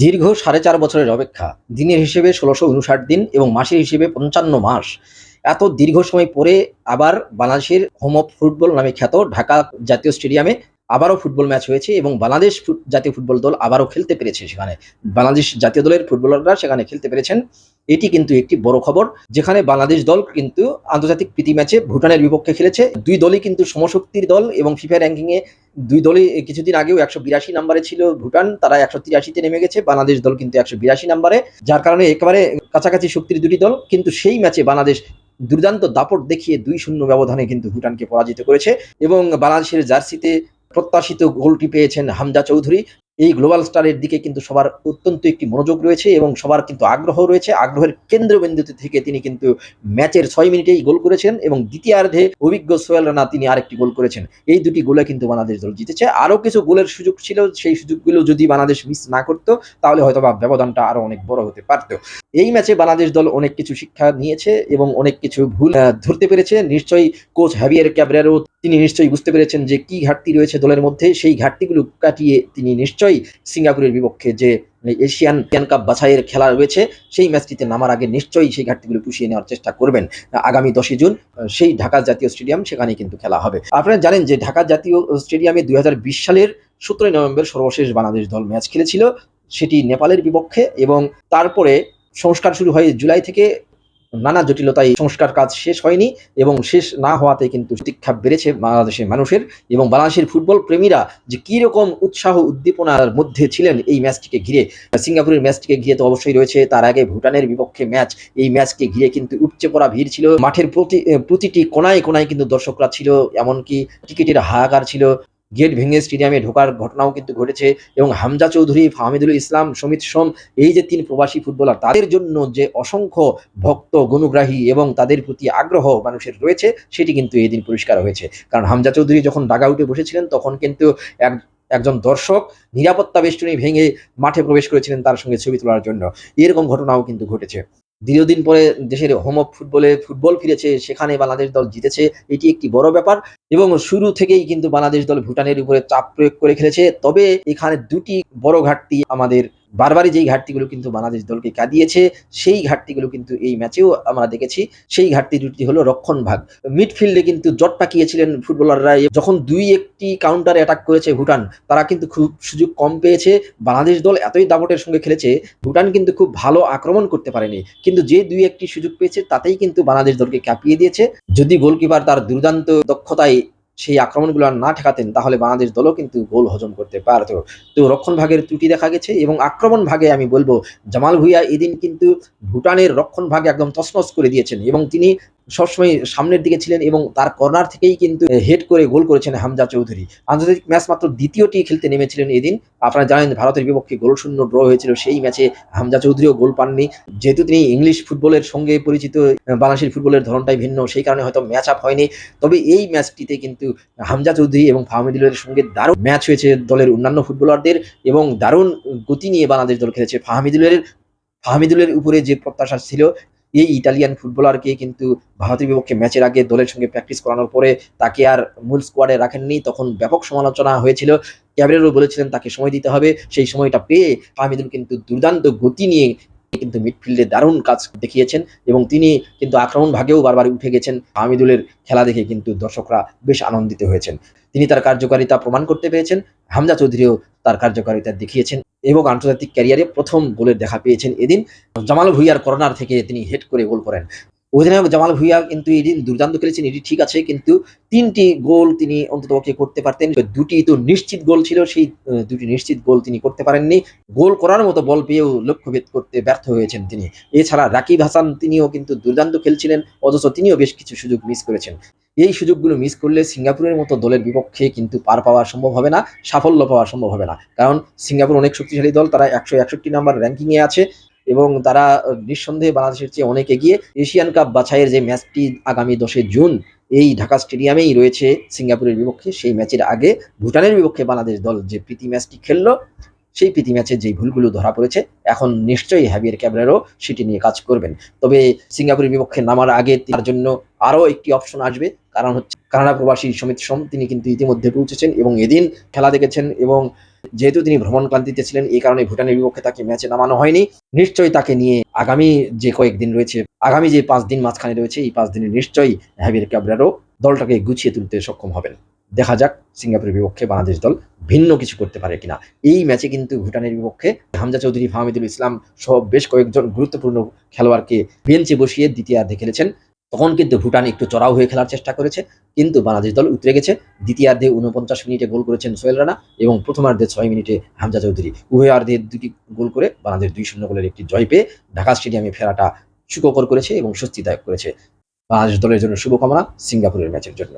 দীর্ঘ সাড়ে চার বছরের অপেক্ষা। দিনের হিসেবে ষোলোশো উনষাট দিন এবং মাসের হিসেবে পঞ্চান্ন মাস। এত দীর্ঘ সময় পরে আবার বাংলাদেশের হোম অফ ফুটবল নামে খ্যাত ঢাকা জাতীয় স্টেডিয়ামে আবারও ফুটবল ম্যাচ হয়েছে এবং বাংলাদেশ জাতীয় ফুটবল দল আবারও খেলতে পেরেছে সেখানে। বাংলাদেশ জাতীয় দলের ফুটবলাররা সেখানে খেলতে পেরেছেন। এটি কিন্তু একটি বড় খবর, যেখানে বাংলাদেশ দল কিন্তু আন্তর্জাতিক প্রীতি ম্যাচে ভুটানের বিপক্ষে খেলেছে। দুই দলই কিন্তু সমশক্তির দল এবং ফিফা র্যাঙ্কিংয়ে দুই দলই কিছুদিন আগেও একশো বিরাশি নাম্বারে ছিল ভুটান, তারা একশো তিরাশিতে নেমে গেছে, বাংলাদেশ দল কিন্তু একশো বিরাশি নাম্বারে যার কারণে একেবারে কাছাকাছি শক্তির দুটি দল। কিন্তু সেই ম্যাচে বাংলাদেশ দুর্দান্ত দাপট দেখিয়ে দুই শূন্য ব্যবধানে কিন্তু ভুটানকে পরাজিত করেছে এবং বাংলাদেশের জার্সিতে প্রত্যাশিত গোলটি পেয়েছেন হামজা চৌধুরী। এই গ্লোবাল স্টারের দিকে কিন্তু সবার অত্যন্ত একটি মনোযোগ রয়েছে এবং সবার কিন্তু আগ্রহ রয়েছে। আগ্রহের কেন্দ্রবিন্দুতে থেকে তিনি কিন্তু ম্যাচের ছয় মিনিটেই গোল করেছেন এবং দ্বিতীয়ার্ধে অভিজ্ঞ সোহেল রানা তিনি আরেকটি গোল করেছেন। এই দুটি গোলে কিন্তু বাংলাদেশ দল জিতেছে। আরও কিছু গোলের সুযোগ ছিল, সেই সুযোগগুলো যদি বাংলাদেশ মিস না করতো, তাহলে হয়তো বা ব্যবধানটা আরও অনেক বড় হতে পারতো। এই ম্যাচে বাংলাদেশ দল অনেক কিছু শিক্ষা নিয়েছে এবং অনেক কিছু ভুল ধরতে পেরেছে। নিশ্চয়ই কোচ হ্যাভিয়ার ক্যাবরেরও তিনি নিশ্চয়ই বুঝতে পেরেছেন যে কি ঘাটতি রয়েছে দলের মধ্যে। সেই ঘাটতিগুলো কাটিয়ে তিনি নিশ্চয়ই সিঙ্গাপুরের বিপক্ষে যে এশিয়ান এশিয়ান কাপ বাছাইয়ের খেলা রয়েছে, সেই ম্যাচটিতে নামার আগে নিশ্চয়ই সেই ঘাটতিগুলো পুষিয়ে নেওয়ার চেষ্টা করবেন। আগামী দশই জুন সেই ঢাকা জাতীয় স্টেডিয়াম সেখানে কিন্তু খেলা হবে। আপনারা জানেন যে, ঢাকা জাতীয় স্টেডিয়ামে দুই হাজার বিশ সালের সতেরোই নভেম্বর সর্বশেষ বাংলাদেশ দল ম্যাচ খেলেছিল। সেটি নেপালের বিপক্ষে এবং তারপরে সংস্কার শুরু হয় জুলাই থেকে নানা জটিলতায় সংস্কার কাজ শেষ হয়নি এবং শেষ না হওয়াতে কিন্তু প্রতীক্ষা বেড়েছে বাংলাদেশের মানুষের এবং বাংলাদেশের ফুটবল প্রেমীরা যে কী রকম উৎসাহ উদ্দীপনার মধ্যে ছিলেন এই ম্যাচটিকে ঘিরে, সিঙ্গাপুরের ম্যাচটিকে ঘিরে তো অবশ্যই রয়েছে। তার আগে ভুটানের বিপক্ষে ম্যাচ, এই ম্যাচকে ঘিরে কিন্তু উপচে পড়া ভিড় ছিল। মাঠের প্রতি, প্রতিটি কোনায় কোনায় কিন্তু দর্শকরা ছিল, এমনকি টিকিটের হাহাকার ছিল। গেট ভেঙে স্টেডিয়ামে ঢোকার ঘটনাও কিন্তু ঘটেছে এবং হামজা চৌধুরী ফাহমিদুল ইসলাম, সমিত সোম, এই যে তিন প্রবাসী ফুটবলার, তাদের জন্য যে অসংখ্য ভক্ত, গণগ্রাহী এবং তাদের প্রতি আগ্রহ মানুষের রয়েছে, সেটি কিন্তু এই দিন পরিষ্কার হয়েছে। কারণ হামজা চৌধুরী যখন ডাগা বসেছিলেন, তখন কিন্তু এক, একজন দর্শক নিরাপত্তা বেষ্টনী ভেঙে মাঠে প্রবেশ করেছিলেন তার সঙ্গে ছবি তোলার জন্য। এরকম ঘটনাও কিন্তু ঘটেছে। দীর্ঘদিন পরে দেশের হোম অফ ফুটবলে ফুটবল ফিরেছে, সেখানে বাংলাদেশ দল জিতেছে, এটি একটি বড় ব্যাপার। এবং শুরু থেকেই কিন্তু বাংলাদেশ দল ভুটানের উপরে চাপ প্রয়োগ করে খেলেছে। তবে এখানে দুটি বড় ঘাটতি আমাদের বারবারই যেই ঘাটতিগুলো কিন্তু বাংলাদেশ দলকে কাঁদিয়েছে, সেই ঘাটতিগুলো কিন্তু এই ম্যাচেও আমরা দেখেছি। সেই ঘাটতি দুটি হলো রক্ষণ ভাগ। মিডফিল্ডে কিন্তু জট পাকিয়েছিলেন ফুটবলাররা। যখন দুই একটি কাউন্টার অ্যাটাক করেছে ভুটান, তারা কিন্তু খুব সুযোগ কম পেয়েছে। বাংলাদেশ দল এতই দাপটের সঙ্গে খেলেছে, ভুটান কিন্তু খুব ভালো আক্রমণ করতে পারেনি। কিন্তু যে দুই একটি সুযোগ পেয়েছে, তাতেই কিন্তু বাংলাদেশ দলকে কাঁপিয়ে দিয়েছে। যদি গোলকিপার তার দুর্দান্ত দক্ষতায় সেই আক্রমণগুলো আর না ঠেকাতেন, তাহলে বাংলাদেশ দলও কিন্তু গোল হজম করতে পারত। তো রক্ষণ ভাগের ত্রুটি দেখা গেছে এবং আক্রমণ ভাগে আমি বলব, জামাল ভুইয়া এদিন কিন্তু ভুটানের রক্ষণ ভাগে একদম তসমস করে দিয়েছেন এবং তিনি সবসময় সামনের দিকে ছিলেন এবং তার কর্নার থেকেই কিন্তু হেড করে গোল করেছেন হামজা চৌধুরী। আন্তর্জাতিক ম্যাচ মাত্র দ্বিতীয়টি খেলতে নেমেছিলেন এদিন। আপনারা জানেন ভারতের বিপক্ষে গোল শূন্য ড্র হয়েছিল। সেই ম্যাচে হামজা চৌধুরীও গোল পাননি। যেহেতু তিনি ইংলিশ ফুটবলের সঙ্গে পরিচিত, বাংলাদেশের ফুটবলের ধরনটাই ভিন্ন, সেই কারণে হয়তো ম্যাচ আপ হয়নি। তবে এই ম্যাচটিতে কিন্তু হামজা চৌধুরী এবং ফাহমিদুলের সঙ্গে দারুণ ম্যাচ হয়েছে দলের অন্যান্য ফুটবলারদের এবং দারুণ গতি নিয়ে বাংলাদেশ দল খেলেছে ফাহমিদুলের ফাহমিদুলের উপরে যে প্রত্যাশা ছিল এই ইতালিয়ান ফুটবলারকে কিন্তু ভারতের বিপক্ষে ম্যাচের আগে দলের সঙ্গে প্র্যাকটিস করানোর পরে তাকে আর মূল স্কোয়াডে রাখেননি। তখন ব্যাপক সমালোচনা হয়েছিল। ক্যাবরেরও বলেছিলেন তাকে সময় দিতে হবে। সেই সময়টা পেয়ে ফাহমিদুল কিন্তু দুর্দান্ত গতি নিয়ে কিন্তু মিডফিল্ডে দারুণ কাজ দেখিয়েছেন এবং তিনি কিন্তু আক্রমণ ভাগেও বারবার উঠে গেছেন। হামিদুলের খেলা দেখে কিন্তু দর্শকরা বেশ আনন্দিত হয়েছেন। তিনি তার কার্যকারিতা প্রমাণ করতে পেরেছেন। হামজা চৌধুরীও তার কার্যকারিতা দেখিয়েছেন। এবং আন্তর্জাতিক ক্যারিয়ারে প্রথম গোলের দেখা পেয়েছেন এদিন। জামাল ভুইয়ার কর্নার থেকে তিনি হেড করে গোল করেন। অধিনায়ক জামাল ভুইয়া কিন্তু এদিন দুর্দান্ত খেলেছেন, এটি ঠিক আছে, কিন্তু তিনটি গোল তিনি অন্ততপক্ষে করতে পারতেন। দুটি তো নিশ্চিত গোল ছিল, সেই দুটি নিশ্চিত গোল তিনি করতে পারেননি। গোল করার মতো বল পেয়েও লক্ষ্যভেদ করতে ব্যর্থ হয়েছেন তিনি। এছাড়া রাকিব হাসান তিনিও কিন্তু দুর্দান্ত খেলছিলেন, অথচ তিনিও বেশ কিছু সুযোগ মিস করেছেন। এই সুযোগগুলো মিস করলে সিঙ্গাপুরের মতো দলের বিপক্ষে কিন্তু পার পাওয়া সম্ভব হবে না, সাফল্য পাওয়া সম্ভব হবে না। কারণ সিঙ্গাপুর অনেক শক্তিশালী দল, তারা একশো একষট্টি নাম্বার র্যাঙ্কিংয়ে আছে। এবং তারা নিঃসন্দেহে বাংলাদেশের চেয়ে অনেক এগিয়ে এশিয়ান কাপ বাছাইয়ের যে ম্যাচটি আগামী দশে জুন, এই ঢাকা স্টেডিয়ামেই রয়েছে সিঙ্গাপুরের বিপক্ষে। সেই ম্যাচের আগে ভুটানের বিপক্ষে বাংলাদেশ দল যে প্রীতি ম্যাচটি খেললো, সেই প্রীতি ম্যাচে যেই ভুলগুলো ধরা পড়েছে, এখন নিশ্চয়ই হ্যাভিয়ার ক্যাবরেরও সেটি নিয়ে কাজ করবেন। তবে সিঙ্গাপুরের বিপক্ষে নামার আগে তার জন্য আরও একটি অপশন আসবে, কারণ হচ্ছে কানাডা প্রবাসী সমিত সোম, তিনি কিন্তু ইতিমধ্যে পৌঁছেছেন এবং এদিন খেলা দেখেছেন এবং যেহেতু তিনি ভ্রমণ ক্লান্তিতে ছিলেন, এই কারণে ভুটানের বিপক্ষে তাকে ম্যাচে নামানো হয়নি। নিশ্চয়ই তাকে নিয়ে আগামী যে কয়েকদিন রয়েছে, আগামী যে পাঁচ দিন মাঝখানে রয়েছে, এই পাঁচ দিনে নিশ্চয়ই হ্যাভির ক্যাবরারও দলটাকে গুছিয়ে তুলতে সক্ষম হবেন। দেখা যাক সিঙ্গাপুরের বিপক্ষে বাংলাদেশ দল ভিন্ন কিছু করতে পারে কিনা। এই ম্যাচে কিন্তু ভুটানের বিপক্ষে হামজা চৌধুরী, ফাহমিদুল ইসলাম সহ বেশ কয়েকজন গুরুত্বপূর্ণ খেলোয়াড়কে বেঞ্চে বসিয়ে দ্বিতীয়ার্ধে খেলেছেন। তখন কিন্তু ভুটান একটু চড়াও হয়ে খেলার চেষ্টা করেছে, কিন্তু বাংলাদেশ দল উতরে গেছে। দ্বিতীয়ার্ধে উনপঞ্চাশ মিনিটে গোল করেছেন সোহেল রানা এবং প্রথমার্ধে ছয় মিনিটে হামজা চৌধুরী। উভয়ার্ধে দুটি গোল করে বাংলাদেশ দুই শূন্য গোলের একটি জয় পেয়ে ঢাকা স্টেডিয়ামে ফেরাটা সুখকর করেছে এবং স্বস্তিদায়ক করেছে। বাংলাদেশ দলের জন্য শুভকামনা সিঙ্গাপুরের ম্যাচের জন্য।